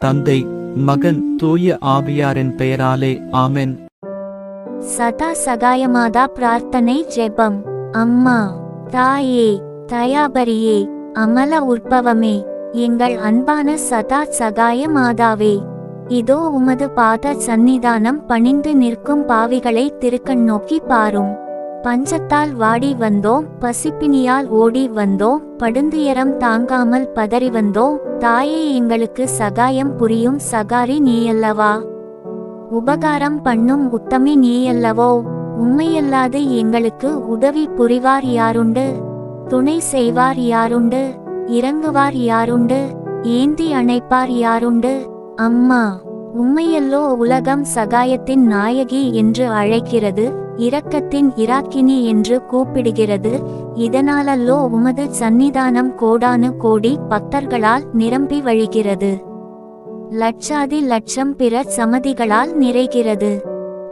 தந்தை மகன் தூய ஆவியாரின் பெயராலே ஆமென். சதா சகாயமாதா பிரார்த்தனை ஜெபம். அம்மா தாயே தயாபரியே அமல உற்பவமே எங்கள் அன்பான சதா சகாய மாதாவே இதோ உமது பாத சந்நிதானம் பணிந்து நிற்கும் பாவிகளை திருக்கண் நோக்கி பாரும். பஞ்சத்தால் வாடி வந்தோம் பசிப்பினியால் ஓடி வந்தோம் படுந்துயரம் தாங்காமல் பதறி வந்தோம் தாயே எங்களுக்கு சகாயம் புரியும் சகாரி நீயல்லவா? உபகாரம் பண்ணும் உத்தமி நீயல்லவோ? உண்மையல்லாது எங்களுக்கு உதவி புரிவார் யாருண்டு? துணை செய்வார் யாருண்டு? இறங்குவார் யாருண்டு? ஏந்தி அணைப்பார் யாருண்டு? அம்மா! உண்மையல்லோ உலகம் சகாயத்தின் நாயகி என்று அழைக்கிறது இரக்கத்தின் இராக்கினி என்று கூப்பிடுகிறது இதனாலல்லோ உமது சந்நிதானம் கோடானு கோடி பக்தர்களால் நிரம்பி வழிகிறது. லட்சாதி லட்சம் பிற சமதிகளால் நிறைகிறது.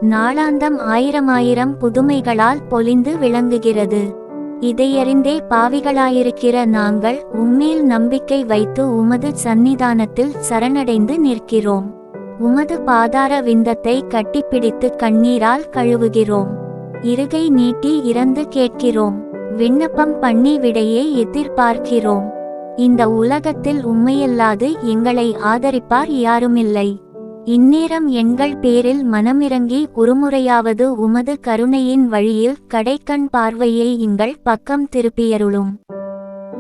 நாளாந்தம் ஆயிரமாயிரம் புதுமைகளால் பொலிந்து விளங்குகிறது. இதையறிந்தே பாவிகளாயிருக்கிற நாங்கள் உம்மேல் நம்பிக்கை வைத்து உமது சந்நிதானத்தில் சரணடைந்து நிற்கிறோம். உமது பாதார விந்தத்தை கட்டிப்பிடித்து கண்ணீரால் கழுவுகிறோம். இருகை நீட்டி இறந்து கேட்கிறோம். விண்ணப்பம் பண்ணி விடையே எதிர்பார்க்கிறோம். இந்த உலகத்தில் உண்மையல்லாது எங்களை ஆதரிப்பார் யாருமில்லை. இந்நேரம் எங்கள் பேரில் மனமிறங்கி ஒருமுறையாவது உமது கருணையின் வழியில் கடைக்கண் பார்வையை எங்கள் பக்கம் திருப்பியருளும்.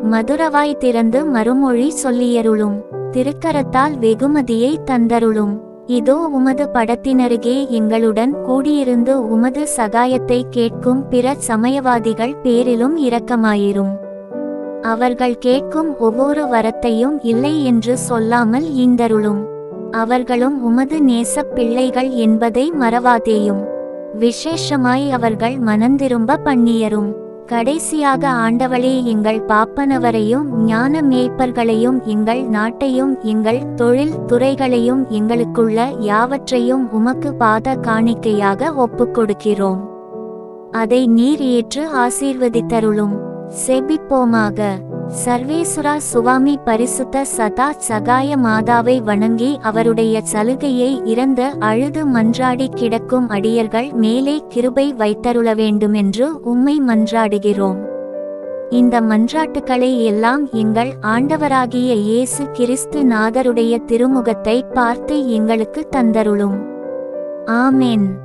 மதுரவாய் திறந்து மறுமொழி சொல்லியருளும். திருக்கரத்தால் வெகுமதியை தந்தருளும். இதோ உமது படத்தினருகே எங்களுடன் கூடியிருந்து உமது சகாயத்தை கேட்கும் பிற சமயவாதிகள் பேரிலும் இரக்கமாயிரும். அவர்கள் கேட்கும் ஒவ்வொரு வரத்தையும் இல்லை என்று சொல்லாமல் ஈந்தருளும். அவர்களும் உமது நேசப் பிள்ளைகள் என்பதை மறவாதேயும். விசேஷமாய் அவர்கள் மனந்திரும்ப பண்ணியரும். கடைசியாக ஆண்டவளே எங்கள் பாப்பனவரையும் ஞான மேய்ப்பர்களையும் எங்கள் நாட்டையும் எங்கள் தொழில் துறைகளையும் எங்களுக்குள்ள யாவற்றையும் உமக்கு பாத காணிக்கையாக ஒப்புக்கொடுக்கிறோம். அதை நீர் ஏற்று ஆசீர்வதித்தருளும். செபிப்போமாக. சர்வேசுரா சுவாமி பரிசுத்த சதா சகாய மாதாவை வணங்கி அவருடைய சலுகையை இறந்த அழுது மன்றாடி கிடக்கும் அடியர்கள் மேலே கிருபை வைத்தருள வேண்டுமென்று உம்மை மன்றாடுகிறோம். இந்த மன்றாட்டுக்களை எல்லாம் எங்கள் ஆண்டவராகிய இயேசு கிறிஸ்து நாதருடைய திருமுகத்தை பார்த்து எங்களுக்கு தந்தருளும். ஆமென்.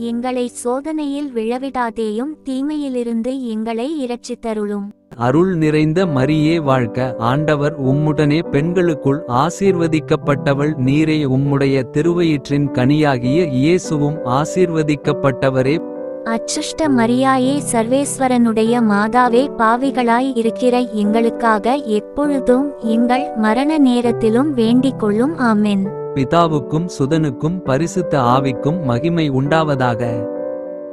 எங்களை சோதனையில் விழவிடாதேயும் தீமையிலிருந்து எங்களை இரட்சித்தருளும். அருள் நிறைந்த மரியே வாழ்க. ஆண்டவர் உம்முடனே பெண்களுக்குள் ஆசீர்வதிக்கப்பட்டவள் நீரே உம்முடைய திருவயிற்றின் கனியாகிய இயேசுவும் ஆசீர்வதிக்கப்பட்டவரே. அச்சுஷ்ட மரியாயே சர்வேஸ்வரனுடைய மாதாவே பாவிகளாய் இருக்கிற எங்களுக்காக எப்பொழுதும் எங்கள் மரண நேரத்திலும் வேண்டிக் கொள்ளும். ஆமென். பிதாவுக்கும் சுதனுக்கும் பரிசுத்த ஆவிக்கும் மகிமை உண்டாவதாக.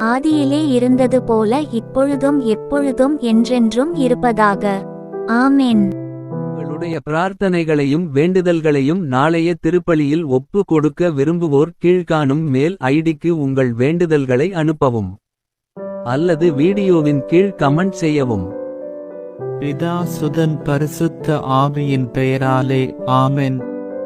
ஆதியிலே இருந்தது போல இப்பொழுதும் எப்பொழுதும் என்றென்றும் இருப்பதாக. ஆமென். உங்களுடைய பிரார்த்தனைகளையும் வேண்டுதல்களையும் நாளைய திருப்பலியில் ஒப்பு கொடுக்க விரும்புவோர் கீழ்காணும் மேல் ஐடிக்கு உங்கள் வேண்டுதல்களை அனுப்பவும். அல்லது வீடியோவின் கீழ் கமெண்ட் செய்யவும். பிதா சுதன் பரிசுத்த ஆவியின் பெயராலே ஆமென்.